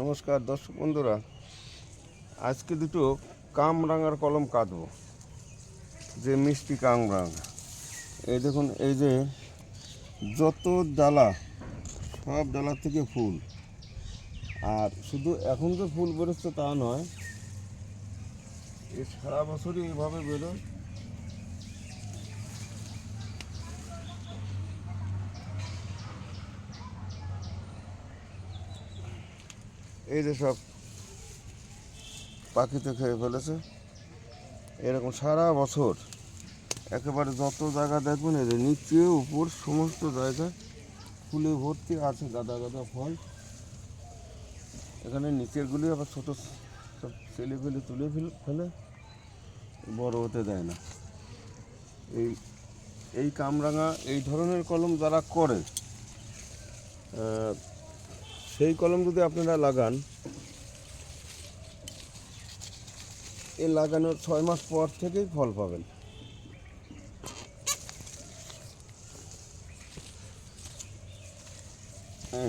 নমস্কার দর্শক বন্ধুরা, আজকে দুটো কামরাঙার কলম কাটবো, যে মিষ্টি কামরাঙা। এই দেখুন, এই যে যত ডালা, সব ডালা থেকে ফুল। আর শুধু এখন যে ফুল বেরোচ্ছে তা নয়, এ সারা বছরই এইভাবে বেরোয়। এই যে সব পাখিতে খেয়ে ফেলেছে। এরকম সারা বছর একেবারে যত জায়গা দেখবেন, এই যে নিচে, উপর, সমস্ত জায়গায় ফুলে ভর্তি আছে গাদা গাদা ফল। এখানে নিচেরগুলি আবার ছোটো সব ছেলে ফেলে তুলে ফেলে ফেলে বড় হতে দেয় না। এই এই কামরাঙা, এই ধরনের কলম যারা করে সেই কলম যদি আপনারা লাগান, এ লাগানোর ছয় মাস পর থেকেই ফল পাবেন।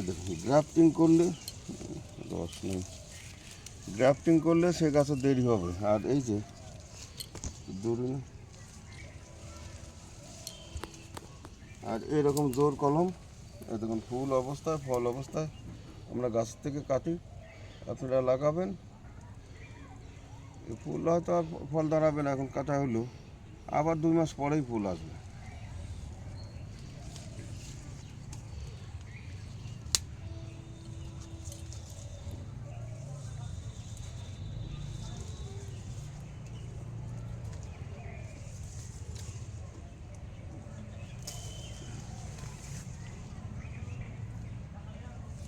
দেখুন, গ্রাফটিং করলে গ্রাফটিং করলে সে গাছে দেরি হবে। আর এই যে দূরে আর এরকম জোর কলম দেখুন, ফুল অবস্থায়, ফল অবস্থায় আমরা গাছ থেকে কাটি আপনারা লাগাবেন। ফুল হয়তো আর ফল দাঁড়াবে না, এখন কাটা হলো। আবার দুই মাস পরেই ফুল আসবে।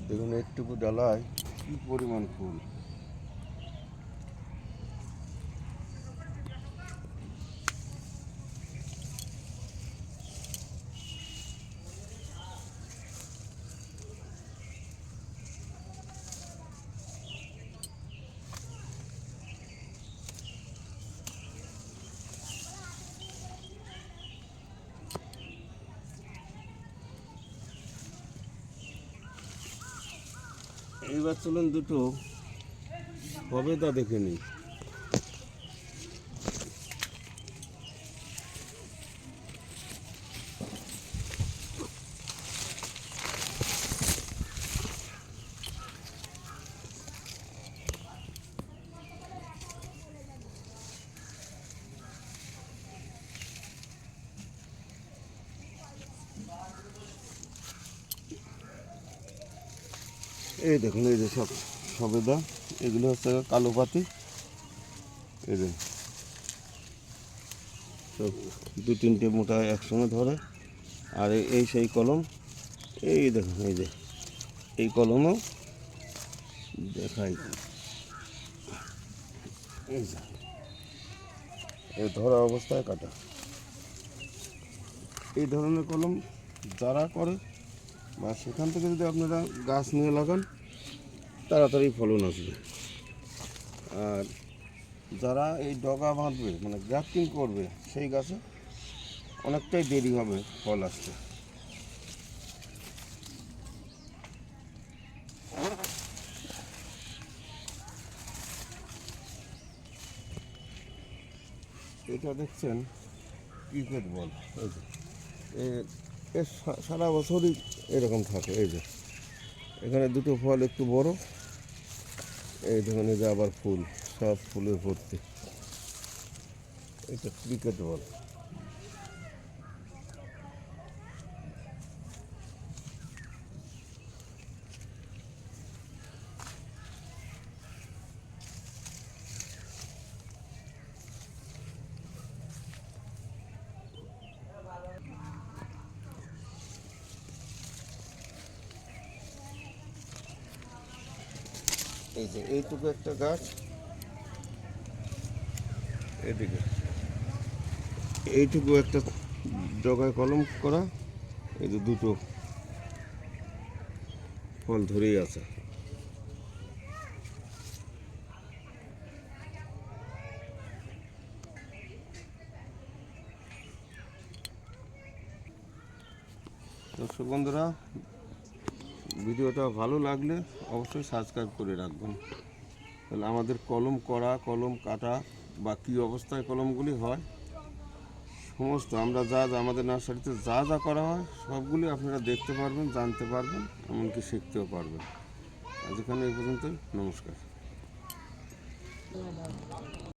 দেখুন একটুকু ডালায় কি পরিমাণ ফুল। এইবার চলুন দুটো তা দেখে নিই। এই দেখুন, এই যে সব সবেদা এগুলো হচ্ছে কালো পাতি। এই যে সব দু তিনটে মোটা একসঙ্গে ধরে। আর এই- সেই কলম, এই দেখুন, এই যে, এই কলমও দেখাই। এই এই ধরা অবস্থায় কাটা। এই ধরনের কলম যারা করে বা সেখান থেকে যদি আপনারা গাছ নিয়ে লাগান, তাড়াতাড়ি ফলন আসবে। আর যারা এই ডগা বাঁধবে মানে গ্রাফটিং করবে, সেই গাছে অনেকটাই দেরি হবে ফল আসতে। এটা দেখছেন ক্রিকেট বল। এর সারা বছরই এরকম থাকে, এই যে। এখানে দুটো ফল একটু বড়, এই এই যে আবার ফুল, সব ফুলে ভর্তি। এটা ক্রিকেট বল এই যে, এইটুকু একটা গাছ। এদিকে। এইটুকু একটা জগায় কলম করা, এই যে দুটো ফল ধরেই আছে। দর্শক বন্ধুরা ভিডিওটা ভালো লাগলে অবশ্যই সাবস্ক্রাইব করে রাখবেন। তাহলে আমাদের কলম করা, কলম কাটা বা কী অবস্থায় কলমগুলি হয়, সমস্ত আমরা যা যা আমাদের নার্সারিতে যা যা করা হয়, সবগুলি আপনারা দেখতে পারবেন, জানতে পারবেন, এমনকি শিখতেও পারবেন। আজ এখানে এই পর্যন্তই, নমস্কার।